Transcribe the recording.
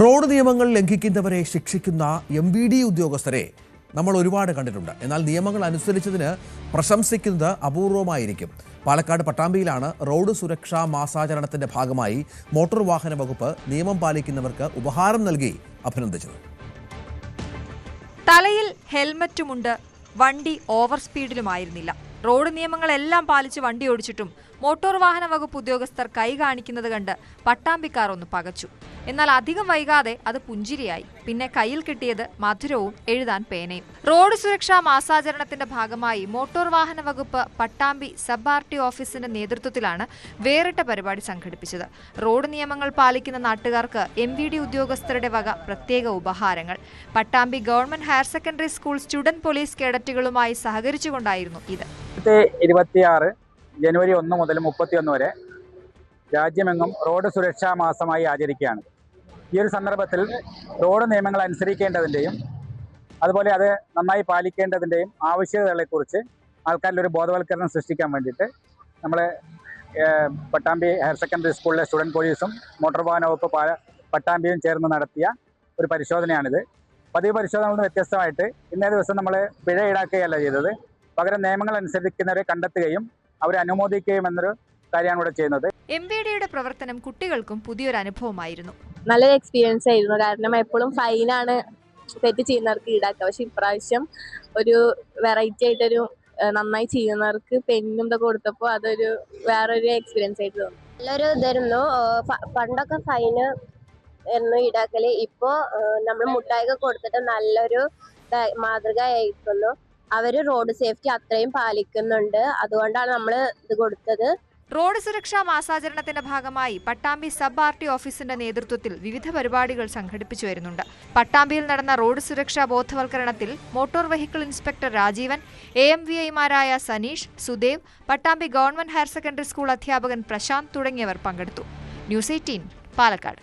Road നിയമങ്ങൾ ലംഘിക്കുന്നവരെ ശിക്ഷിക്കുന്ന എം വി ഡി ഉദ്യോഗസ്ഥരെ നമ്മൾ ഒരുപാട് കണ്ടിട്ടുണ്ട്. എന്നാൽ നിയമങ്ങൾ അനുസരിച്ചതിന് പ്രശംസിക്കുന്നത് അപൂർവമായിരിക്കും. പാലക്കാട് പട്ടാമ്പിയിലാണ് റോഡ് സുരക്ഷാ മാസാചരണത്തിന്റെ ഭാഗമായി മോട്ടോർ വാഹന വകുപ്പ് നിയമം പാലിക്കുന്നവർക്ക് ഉപഹാരം നൽകി അഭിനന്ദിച്ചത്. തലയിൽ ഹെൽമറ്റുമുണ്ട് വണ്ടി ഓവർ സ്പീഡിലുമായിരുന്നില്ല. റോഡ് നിയമങ്ങളെല്ലാം പാലിച്ച് വണ്ടി ഓടിച്ചിട്ടും മോട്ടോർ വാഹന വകുപ്പ് ഉദ്യോഗസ്ഥർ കൈ കാണിക്കുന്നത് കണ്ട് പട്ടാമ്പിക്കാർ ഒന്ന് പകച്ചു. എന്നാൽ അധികം വൈകാതെ അത് പുഞ്ചിരിയായി. പിന്നെ കയ്യിൽ കിട്ടിയത് മധുരവും എഴുതാൻ പേനയും. റോഡ് സുരക്ഷാ മാസാചരണത്തിന്റെ ഭാഗമായി മോട്ടോർ വാഹന വകുപ്പ് പട്ടാമ്പി സബ് ആർ ടി ഓഫീസിന്റെ നേതൃത്വത്തിലാണ് വേറിട്ട പരിപാടി സംഘടിപ്പിച്ചത്. റോഡ് നിയമങ്ങൾ പാലിക്കുന്ന നാട്ടുകാർക്ക് എം വി ഡി ഉദ്യോഗസ്ഥരുടെ വക പ്രത്യേക ഉപഹാരങ്ങൾ. Pattambi government higher secondary school student police കേഡറ്റുകളുമായി സഹകരിച്ചുകൊണ്ടായിരുന്നു ഇത്. രണ്ടായിരത്തി ഇരുപത്തിയാറ് ജനുവരി ഒന്ന് മുതൽ മുപ്പത്തിയൊന്ന് വരെ രാജ്യമെങ്ങും റോഡ് സുരക്ഷാ മാസമായി ആചരിക്കുകയാണ്. ഈ ഒരു സന്ദർഭത്തിൽ റോഡ് നിയമങ്ങൾ അനുസരിക്കേണ്ടതിന്റെയും അതുപോലെ അത് നന്നായി പാലിക്കേണ്ടതിന്റെയും ആവശ്യകതകളെക്കുറിച്ച് ആൾക്കാരിൽ ഒരു ബോധവൽക്കരണം സൃഷ്ടിക്കാൻ വേണ്ടിയിട്ട് നമ്മൾ പട്ടാമ്പി ഹയർ സെക്കൻഡറി സ്കൂളിലെ സ്റ്റുഡന്റ് പോലീസും മോട്ടോർ വാഹന വകുപ്പ് പട്ടാമ്പിയും ചേർന്ന് നടത്തിയ ഒരു പരിശോധനയാണിത്. പതിവ് പരിശോധനകളിൽ വ്യത്യസ്തമായിട്ട് ഇന്നേ ദിവസം നമ്മൾ പിഴ ഈടാക്കുകയല്ല ചെയ്തത്. പകരം നിയമങ്ങൾ അനുസരിക്കുന്നവരെ കണ്ടെത്തുകയും അവരെ അനുമോദിക്കുകയും എന്നൊരു കാര്യമാണ് ഇവിടെ ചെയ്യുന്നത്. എം വി ഡിയുടെ പ്രവർത്തനം കുട്ടികൾക്കും പുതിയൊരു അനുഭവമായിരുന്നു. നല്ലൊരു എക്സ്പീരിയൻസ് ആയിരുന്നു. കാരണം എപ്പോഴും ഫൈനാണ് തെറ്റ് ചെയ്യുന്നവർക്ക് ഈടാക്കുക. പക്ഷെ ഇപ്രാവശ്യം ഒരു വെറൈറ്റി ആയിട്ടൊരു നന്നായി ചെയ്യുന്നവർക്ക് പെന്നും ഇതൊക്കെ കൊടുത്തപ്പോൾ അതൊരു വേറൊരു എക്സ്പീരിയൻസ് ആയിട്ട് തോന്നി. നല്ലൊരു ഇതായിരുന്നു. പണ്ടൊക്കെ ഫൈന് എന്ന് ഈടാക്കൽ. ഇപ്പോ നമ്മൾ മുട്ടായൊക്കെ കൊടുത്തിട്ട് നല്ലൊരു മാതൃക ആയിരിക്കുന്നു അവർ റോഡ് സേഫ്റ്റി അത്രയും പാലിക്കുന്നുണ്ട്. അതുകൊണ്ടാണ് നമ്മൾ ഇത് കൊടുത്തത്. റോഡ് സുരക്ഷാ മാസാചരണത്തിന്റെ ഭാഗമായി പട്ടാമ്പി സബ് ആർ ടി ഓഫീസിന്റെ നേതൃത്വത്തിൽ വിവിധ പരിപാടികൾ സംഘടിപ്പിച്ചു വരുന്നുണ്ട്. പട്ടാമ്പിയിൽ നടന്ന റോഡ് സുരക്ഷാ ബോധവൽക്കരണത്തിൽ motor vehicle inspector Rajeevan A M V ഐമാരായ Saneesh Sudev Pattambi government higher secondary school അധ്യാപകൻ പ്രശാന്ത് തുടങ്ങിയവർ പങ്കെടുത്തു. News eighteen Palakkad.